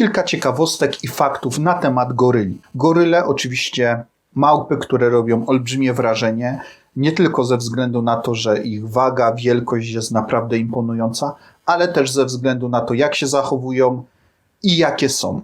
kilka ciekawostek i faktów na temat goryli. Goryle oczywiście małpy, które robią olbrzymie wrażenie, nie tylko ze względu na to, że ich waga, wielkość jest naprawdę imponująca, ale też ze względu na to, jak się zachowują i jakie są.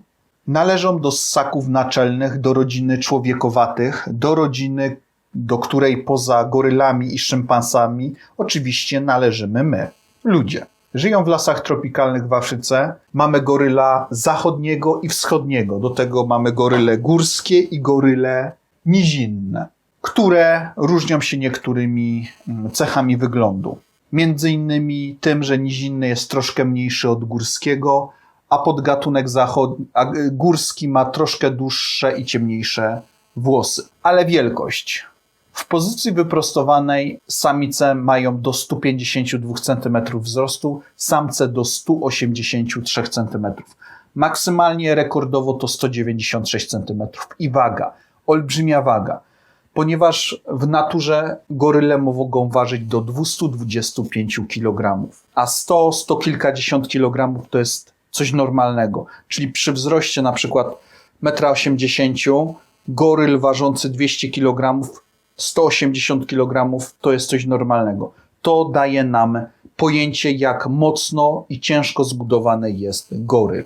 Należą do ssaków naczelnych, do rodziny człowiekowatych, do rodziny, do której poza gorylami i szympansami oczywiście należymy my, ludzie. Żyją w lasach tropikalnych w Afryce. Mamy goryla zachodniego i wschodniego. Do tego mamy goryle górskie i goryle nizinne, które różnią się niektórymi mm, cechami wyglądu. Między innymi tym, że nizinny jest troszkę mniejszy od górskiego, a podgatunek zachod... a górski ma troszkę dłuższe i ciemniejsze włosy. Ale wielkość. W pozycji wyprostowanej samice mają do 152 cm wzrostu, samce do 183 cm. Maksymalnie rekordowo to 196 cm. I waga, olbrzymia waga, ponieważ w naturze goryle mogą ważyć do 225 kg, a 100, 100 kilkadziesiąt kilogramów to jest coś normalnego. Czyli przy wzroście na przykład 1,80 m goryl ważący 200 kg 180 kg to jest coś normalnego. To daje nam pojęcie, jak mocno i ciężko zbudowany jest goryl.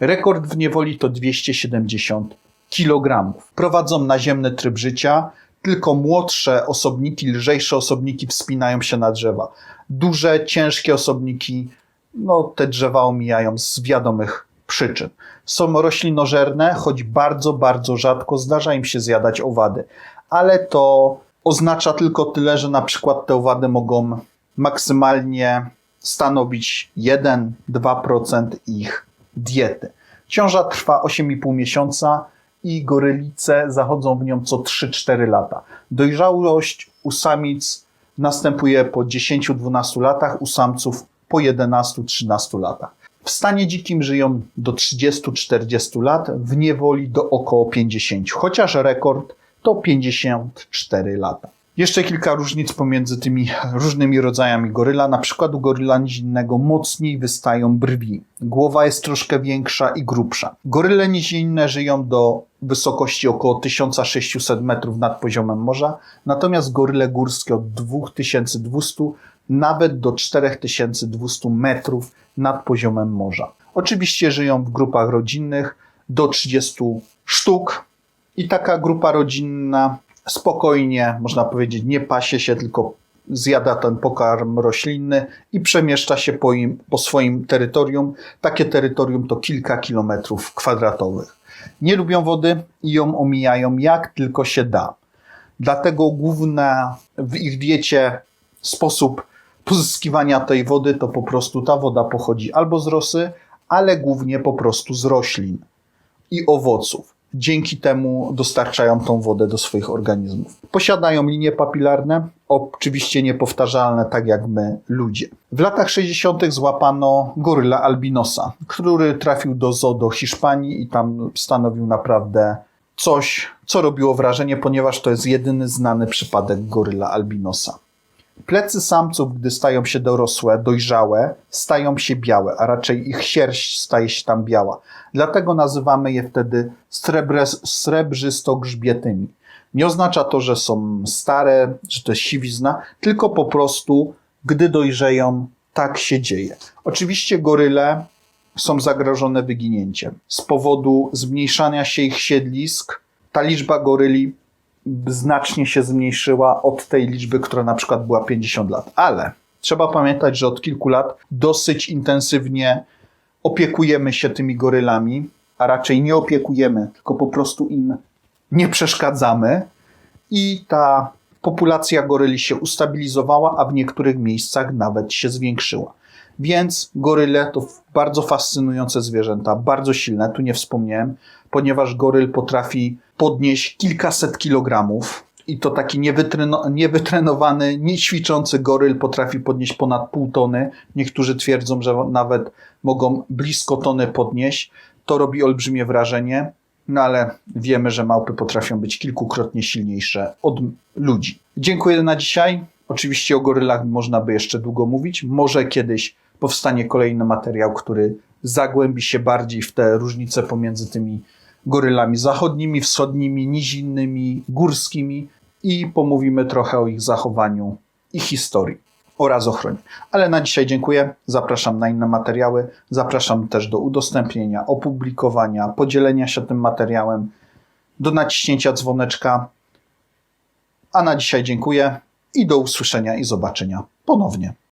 Rekord w niewoli to 270 kg. Prowadzą naziemny tryb życia, tylko młodsze osobniki, lżejsze osobniki wspinają się na drzewa. Duże, ciężkie osobniki, no te drzewa omijają z wiadomych przyczyn. Są roślinożerne, choć bardzo, bardzo rzadko zdarza im się zjadać owady, ale to oznacza tylko tyle, że na przykład te owady mogą maksymalnie stanowić 1-2% ich diety. Ciąża trwa 8,5 miesiąca i gorylice zachodzą w nią co 3-4 lata. Dojrzałość u samic następuje po 10-12 latach, u samców po 11-13 latach. W stanie dzikim żyją do 30-40 lat, w niewoli do około 50, chociaż rekord to 54 lata. Jeszcze kilka różnic pomiędzy tymi różnymi rodzajami goryla. Na przykład u goryla nizinnego mocniej wystają brwi. Głowa jest troszkę większa i grubsza. Goryle nizinne żyją do wysokości około 1600 metrów nad poziomem morza, natomiast goryle górskie od 2200 nawet do 4200 metrów nad poziomem morza. Oczywiście żyją w grupach rodzinnych do 30 sztuk, i taka grupa rodzinna spokojnie, można powiedzieć, nie pasie się, tylko zjada ten pokarm roślinny i przemieszcza się po, im, po swoim terytorium. Takie terytorium to kilka kilometrów kwadratowych. Nie lubią wody i ją omijają jak tylko się da. Dlatego główna w ich diecie sposób pozyskiwania tej wody to po prostu ta woda pochodzi albo z rosy, ale głównie po prostu z roślin i owoców dzięki temu dostarczają tą wodę do swoich organizmów. Posiadają linie papilarne, oczywiście niepowtarzalne, tak jak my, ludzie. W latach 60. złapano goryla albinosa, który trafił do zoo do Hiszpanii i tam stanowił naprawdę coś, co robiło wrażenie, ponieważ to jest jedyny znany przypadek goryla albinosa. Plecy samców, gdy stają się dorosłe, dojrzałe, stają się białe, a raczej ich sierść staje się tam biała. Dlatego nazywamy je wtedy srebrzysto-grzbietymi. Nie oznacza to, że są stare, że to jest siwizna, tylko po prostu, gdy dojrzeją, tak się dzieje. Oczywiście goryle są zagrożone wyginięciem. Z powodu zmniejszania się ich siedlisk, ta liczba goryli znacznie się zmniejszyła od tej liczby, która na przykład była 50 lat. Ale trzeba pamiętać, że od kilku lat dosyć intensywnie opiekujemy się tymi gorylami, a raczej nie opiekujemy, tylko po prostu im nie przeszkadzamy i ta populacja goryli się ustabilizowała, a w niektórych miejscach nawet się zwiększyła. Więc goryle to bardzo fascynujące zwierzęta, bardzo silne, tu nie wspomniałem, ponieważ goryl potrafi podnieść kilkaset kilogramów. I to taki niewytreno, niewytrenowany, niećwiczący goryl potrafi podnieść ponad pół tony. Niektórzy twierdzą, że nawet mogą blisko tony podnieść. To robi olbrzymie wrażenie, no ale wiemy, że małpy potrafią być kilkukrotnie silniejsze od ludzi. Dziękuję na dzisiaj. Oczywiście o gorylach można by jeszcze długo mówić. Może kiedyś powstanie kolejny materiał, który zagłębi się bardziej w te różnice pomiędzy tymi gorylami zachodnimi, wschodnimi, nizinnymi, górskimi i pomówimy trochę o ich zachowaniu i historii oraz ochronie. Ale na dzisiaj dziękuję. Zapraszam na inne materiały. Zapraszam też do udostępnienia, opublikowania, podzielenia się tym materiałem, do naciśnięcia dzwoneczka. A na dzisiaj dziękuję i do usłyszenia i zobaczenia ponownie.